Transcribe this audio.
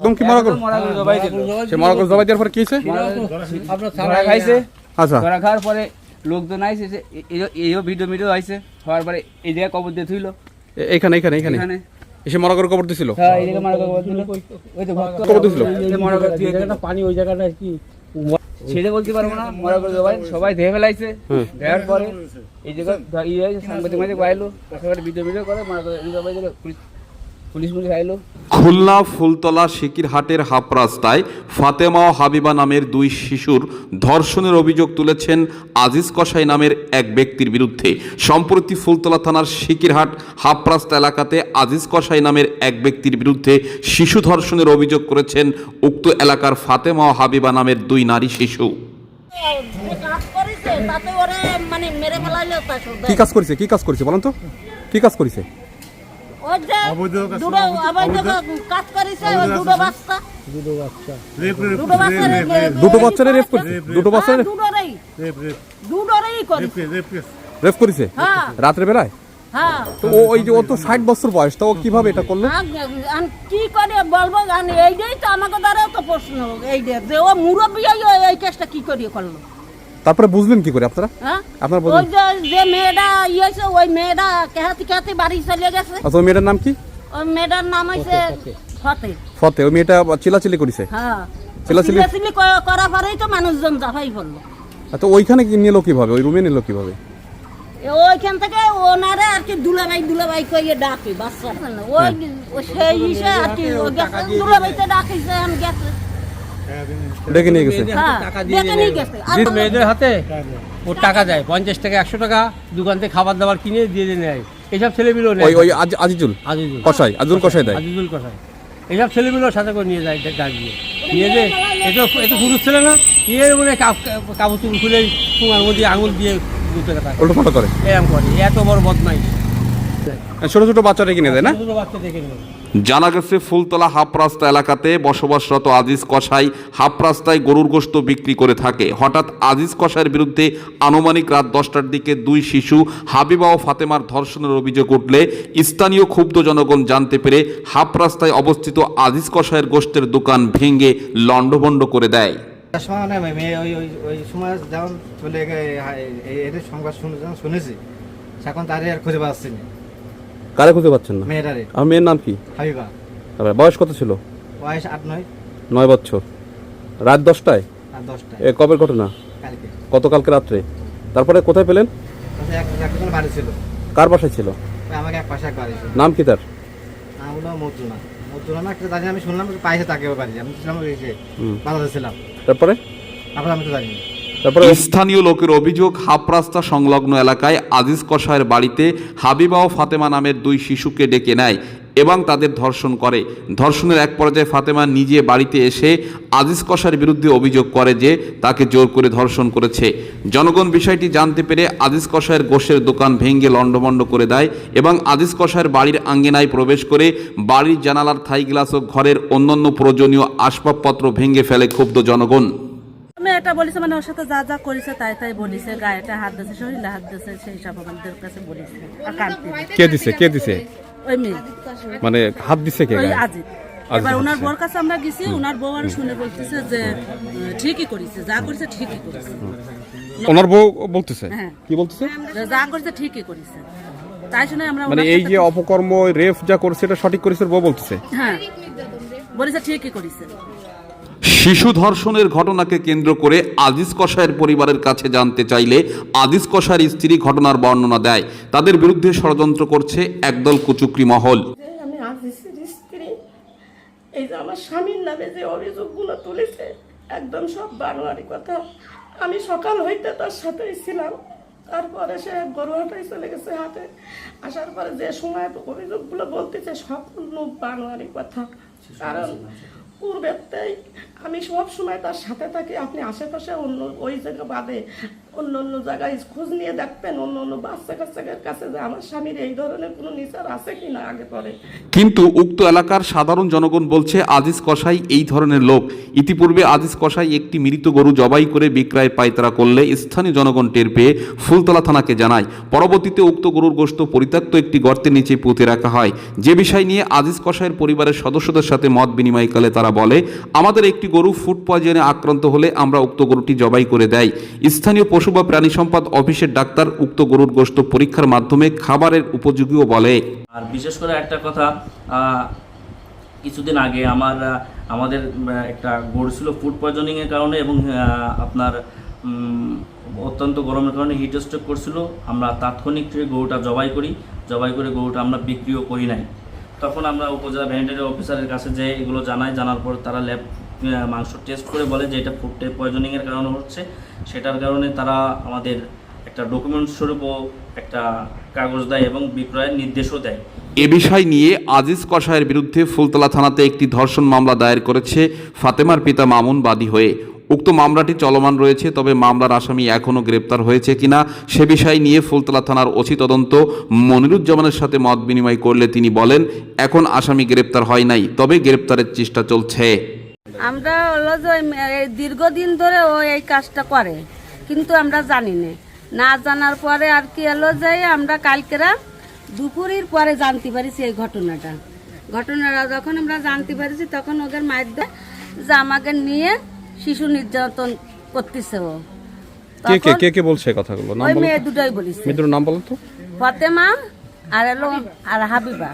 একদম কি মরা করো গরু সে মরা করো জবাই দেওয়ার পরে কি হয়েছে? ধরা খাইছে। আচ্ছা। ধরা খাওয়ার পরে লোকজন আইসে যে এইও ভিডিও ভিডিও আইছে। হওয়ার পরে এই জায়গায় কবর দিয়ে থুইলো। এ- এইখানে এইখানে এইখানে এখানে। এসে মরা করে কবর দিছিল? হ্যাঁ এই জায়গায় মারা কবর দিল ওই তো কবর দিছিল? মরা করে দিয়ে দিল। পানি ওই জায়গাটা কি? ছেড়ে বলতে পারব না মরা করে জবাই। সবাই ধেয়ে ফেলাইছে। হুম। দেওয়ার পরে এই জায়গায় ইয়ে সাংবাদিক মাঝে বাইলো। ভিডিও ভিডিও করে মরা করে জবাই দিল। পুলিশ পুলিশ পুলিশ আইলো। খুলনা ফুলতলা সিকিরহাটের হাপ রাস্তায় ফাতেমা ও হাবিবা নামের দুই শিশুর ধর্ষণের অভিযোগ তুলেছেন আজিজ কসাই নামের এক ব্যক্তির বিরুদ্ধে। সম্প্রতি ফুলতলা থানার সিকিরহাট হাপ রাস্তা এলাকাতে আজিজ কসাই নামের এক ব্যক্তির বিরুদ্ধে শিশু ধর্ষণের অভিযোগ করেছেন উক্ত এলাকার ফাতেমা ও হাবিবা নামের দুই নারী শিশু। যে কাজ করেছে তাতে ওরে মানে কি কাজ করেছে? কি কাজ করেছে বলেন তো? কি কাজ করেছে? ওই যে দুটো অবৈধ? কাজ করেছে ওই দুটো বাচ্চা। দুটো বাচ্চা। দুটো বাচ্চা রে- রে- দুটো বাচ্চারে রেপ করেছে? দুটো হ্যাঁ, দুটোরেই দুটোরেই করেছে। রেপ করেছে? হ্যাঁ। রাত্রে বেলায়? হ্যাঁ। তো ওই যে ও তো ষাট বছর বয়স তো ও কীভাবে এটা করল? আ- আন- কি করে বলব জান? এইটাই তো আমাকে দ্বারাও তো প্রশ্ন এইটা যে ও মুরব্বী এই কেসটা কি করিয়ে করল? তারপরে বুঝলেন কি করে আপনারা? হ্যাঁ? আপনার বলুন। যে মেয়েটা ইয়েছে ওই মেয়েটা কেহাতি কেহাতি বাড়ি চলে গেছে। আচ্ছা ওই মেয়েটার নাম কি? ওই মেয়েটার নাম হয়েছে ফতে ফতে। ওই মেয়েটা চিলাচিলি করেছে? হ্যাঁ। চিল্লাচিল্লি- চিল্লাচিল্লি ক- করার পরেই তো মানুষজন জাফাই পড়ল তো ওইখানে কি নিল কীভাবে? ওই রুমে নিল কীভাবে? ওইখান থেকে ওনারে আর কি দুলাভাই দুলাভাই কইয়ে ডাকে বাচ্চা। ওই ওই সেই হিসে আর কি ও গেছে দুলাভাইতে ডাকিছে আমি গেছে। ডেকে নিয়ে গেছে। হ্যাঁ মেয়েদের হাতে। ও টাকা দেয়। পঞ্চাশ টাকা একশো টাকা দোকান থেকে খাবার দাবার কিনে দিয়ে দিয়ে নেয়। এইসব ছেলেগুলো ওই নেয়। ওই আজ আজিজুল? আজিজুল। কষাই আজিজুল কষাই দেয়। আজিজুল কষাই এইসব ছেলেগুলোর সাথে করে নিয়ে যায় ডাক দিয়ে। নিয়ে যে এতো এতো পুরুষ ছেলে না। ইয়ে মানে কাবু চুল খুলে মধ্যে আঙুল দিয়ে দুটো টাকা উল্টো করে। এরম করে। এত বড় বদমাই ছোট ছোট বাচ্চারা কিনে দেয় না? জানা গেছে ফুলতলা হাপ রাস্তা এলাকাতে বসবাসরত আজিজ কসাই হাপ রাস্তায় গরুর গোশত বিক্রি করে থাকে। হঠাৎ আজিজ কসাইয়ের বিরুদ্ধে আনুমানিক রাত দশটার দিকে দুই শিশু হাবিবা ও ফাতেমার ধর্ষণের অভিযোগ উঠলে স্থানীয় ক্ষুব্ধ জনগণ জানতে পেরে হাফ রাস্তায় অবস্থিত আজিজ কসাইয়ের গোষ্ঠের দোকান ভেঙে লণ্ডভণ্ড করে দেয়। তার সময় মেয়ে ওই ওই ওই সময় যেমন চলে গে সংবাদ শুনে শুনেছি। এখন তারে আর খুঁজে পাচ্ছি না। কারে খুঁজে পাচ্ছেন না? মেয়েটারে আমার মেয়ের নাম কি? হাবিবা। তারপরে বয়স কত ছিল? বয়স আট নয়। নয় বছর। রাত দশটায়? আর দশটা এ কবের ঘটনা? কালকে। গতকালকে রাত্রে। তারপরে কোথায় পেলেন? তারপরে এক একজন বাড়ি ছিল। কার বাসায় ছিল? ওই আমাকে এক পাশে এক বাড়ি ছিল। নাম কি তার? নাম হলো মতুনা। মতুনা না একটা জানি আমি শুনলাম যে পাইছে তাকে ওই বাড়ি আমি ছিলাম ওই যে হুম। ছিলাম। তারপরে? তারপরে আমি তো জানি না তারপরে স্থানীয় লোকের অভিযোগ হাপ রাস্তা সংলগ্ন এলাকায় আজিজ কসাইয়ের বাড়িতে হাবিবা ও ফাতেমা নামের দুই শিশুকে ডেকে নেয় এবং তাদের ধর্ষণ করে। ধর্ষণের এক পর্যায়ে ফাতেমা নিজে বাড়িতে এসে আজিজ কসাইয়ের বিরুদ্ধে অভিযোগ করে যে তাকে জোর করে ধর্ষণ করেছে। জনগণ বিষয়টি জানতে পেরে আজিজ কসাইয়ের গোশের দোকান ভেঙে লণ্ডভণ্ড করে দেয় এবং আজিজ কসাইয়ের বাড়ির আঙ্গিনায় প্রবেশ করে বাড়ির জানালার থাই গ্লাস ও ঘরের অন্যান্য প্রয়োজনীয় আসবাবপত্র ভেঙে ফেলে ক্ষুব্ধ জনগণ। মেয়েটা বলেছে মানে ওর সাথে যা যা করেছে তাই তাই বলেছে গায়েটা হাত দিয়েছে শরীরে হাত দিয়েছে সেই সব আমাদের কাছে বলেছে। আর কানতে কে দিছে কে দিছে? ওই মেয়ে। মানে হাত দিছে কে ওই? আজিত। এবার ওনার কাছে আমরা গেছি ওনার বউ আর শুনে বলতেছে যে ঠিকই করেছে যা করেছে ঠিকই করেছে। ওনার বউ বলতেছে? হ্যাঁ। কি বলতেছে? যা করেছে ঠিকই করেছে। তাই শুনে আমরা মানে এই যে অপকর্ম রেফ যা করছে এটা সঠিক করেছে বউ বলতেছে? হ্যাঁ। বলেছে ঠিকই করেছে। শিশু ধর্ষণের ঘটনাকে কেন্দ্র করে আজিজ কসাইয়ের পরিবারের কাছে জানতে চাইলে আজিজ কসাইয়ের স্ত্রী ঘটনার বর্ণনা দেয়। তাদের বিরুদ্ধে ষড়যন্ত্র করছে একদল কুচুকরি মহল। স্ত্রী, এই যে আমার স্বামীর নামে যে অভিযোগগুলো তুলেছে, একদম সব বানোয়ারি কথা। আমি সকাল হইতে তার সাথেই ছিলাম। তারপরে সে গরুহাটাই চলে গেছে হাতে আসার পরে যে সময় অভিযোগগুলো বলতেছে সম্পূর্ণ বানোয়ারি কথা। কারণ পূর্বেতেই আমি সব সময় তার সাথে থাকি আপনি আশেপাশে অন্য ওই জায়গা বাদে অন্য অন্য জায়গায় খোঁজ নিয়ে দেখবেন, অন্য অন্য বাচ্চা কাচ্চাদের কাছে যে আমার স্বামীর এই ধরনের কোনো নিচার আছে কি না আগে পরে। কিন্তু উক্ত এলাকার সাধারণ জনগণ বলছে, আজিজ কসাই এই ধরনের লোক। ইতিপূর্বে আজিজ কসাই একটি মৃত গরু জবাই করে বিক্রয় পাইতারা করলে স্থানীয় জনগণ টের পেয়ে ফুলতলা থানাকে জানায়। পরবর্তীতে উক্ত গরুর গোশত পরিত্যক্ত একটি গর্তের নিচে পুঁতে রাখা হয়। যে বিষয় নিয়ে আজিজ কসাইয়ের পরিবারের সদস্যদের সাথে মত বিনিময়কালে তারা বলে, আমাদের একটি গরু ফুড পয়জনে আক্রান্ত হলে আমরা উক্ত গরুটি জবাই করে দেয় স্থানীয় পশু বা প্রাণী সম্পদ অফিসের ডাক্তার উক্ত গরুর গোশত পরীক্ষার মাধ্যমে খাবারের উপযোগীও বলে। আর বিশেষ করে একটা কথা কিছুদিন আগে আমার আমাদের একটা গরু ছিল ফুড পয়জনিংয়ের কারণে এবং আপনার অত্যন্ত গরমের কারণে হিট স্ট্রোক করছিল। আমরা তাৎক্ষণিক গরুটা জবাই করি। জবাই করে গরুটা আমরা বিক্রিও করি নাই। তখন আমরা উপজেলা ভেটেরিনারি অফিসারের কাছে যে এগুলো জানাই, জানার পর তারা ল্যাব মাংস টেস্ট করে বলে যে এটা ফুড পয়জনিংয়ের কারণে হচ্ছে। সেটার কারণে তারা আমাদের একটা ডকুমেন্ট স্বরূপও একটা কাগজ দেয় এবং বিক্রয়ের নির্দেশও দেয়। এ বিষয় নিয়ে আজিজ কসাইয়ের বিরুদ্ধে ফুলতলা থানাতে একটি ধর্ষণ মামলা দায়ের করেছে ফাতেমার পিতা মামুন বাদী হয়ে। উক্ত মামলাটি চলমান রয়েছে, তবে মামলার আসামি এখনও গ্রেপ্তার হয়েছে কিনা সে বিষয় নিয়ে ফুলতলা থানার ওসি তদন্ত মনিরুজ্জামানের সাথে মত বিনিময় করলে তিনি বলেন, এখন আসামি গ্রেপ্তার হয় নাই, তবে গ্রেপ্তারের চেষ্টা চলছে। আমরা হলো যে দীর্ঘদিন ধরে ও এই কাজটা করে কিন্তু আমরা জানি না। না জানার পরে আর কি হলো যে আমরা কালকেরা দুপুরের পরে জানতে পারিছি এই ঘটনাটা। ঘটনাটা যখন আমরা জানতে পারিছি তখন ওদের মায়ের দেয় যে আমাকে নিয়ে শিশু নির্যাতন করতেছে ও। কে কে কে কে বলছে কথাগুলো? নাম ওই মেয়ে? দুটোই নাম তো। ফতেমা আর হলো আর হাবিবা।